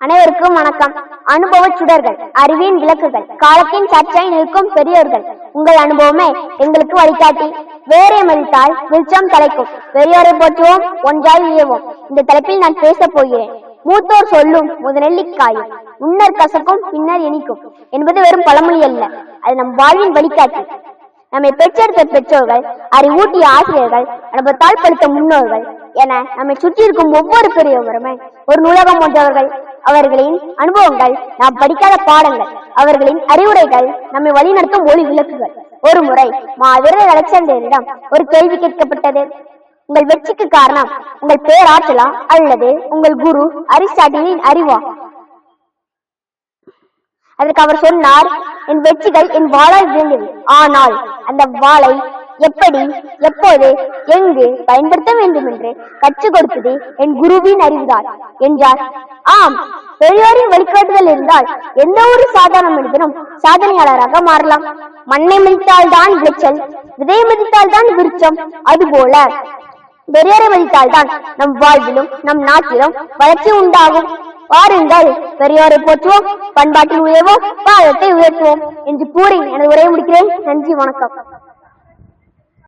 அனைவருக்கும் வணக்கம். அனுபவ சுடர்கள் அறிவின் விளக்குகள் காலத்தின் சர்ச்சை நிற்கும் பெரியோர்கள். உங்கள் அனுபவமே எங்களுக்கு வழிகாட்டி. வேறே மதித்தால் வெளிச்சம் தலைக்கும். பெரியோரை போற்றுவோம் ஒன்றாய் உயர்வோம் இந்த தலைப்பில் நான் பேசப் போகிறேன். மூத்தோர் சொல்லும் முதநெல்லிக்காயும் முன்னர் கசக்கும் பின்னர் இனிக்கும் என்பது வெறும் பழமொழி அல்ல. அது நம் வாழ்வின் வழிகாட்டி. நம்மை பெற்றெடுத்த பெற்றோர்கள் அறிவூட்டிய ஆசிரியர்கள் அனுபவத்தால் படுத்த முன்னோர்கள் என நம்மை சுற்றி இருக்கும் ஒவ்வொரு பெரியவருமே ஒரு நூலகம் போன்றவர்கள் அவர்களின் அனுபவங்கள் நாம் படிக்காத பாடங்கள் அவர்களின் அறிவுரைகள் நம்மை வழிநடத்தும் ஒளி விளக்குகள். ஒரு முறை மாவீரர் அலெக்சாண்டரிடம் ஒரு கேள்வி கேட்கப்பட்டது. உங்கள் வெற்றிக்கு காரணம் உங்கள் பேராற்றலா அல்லது உங்கள் குரு அரிஸ்டாட்டிலின் அறிவா? அதற்கு அவர் சொன்னார் என் வெற்றிகள் என் வாளால் விழுந்தது. ஆனால் அந்த வாளை எப்படி எப்போது எங்கு பயன்படுத்த வேண்டும் என்று கற்றுக் கொடுத்தது என் குருவின் அறிவுதான். என்றார். ஆம் பெரியோரின் வழிகாட்டுதல் இருந்தால் எந்த ஒரு சாதாரண மனிதனும் சாதனையாளராக மாறலாம். மண்ணை மதித்தால் தான் விளைச்சல் விதை மதித்தால் தான் விருச்சம் அதுபோல பெரியோரை மதித்தால் தான் நம் வாழ்விலும் நம் நாட்டிலும் வளர்ச்சி உண்டாகும். வாருங்கள் பெரியோரை போற்றுவோம் பண்பாட்டில் உயர்வோம் பாதத்தை உயர்த்துவோம் என்று கூறி எனது உரையை முடிக்கிறேன். நன்றி வணக்கம்.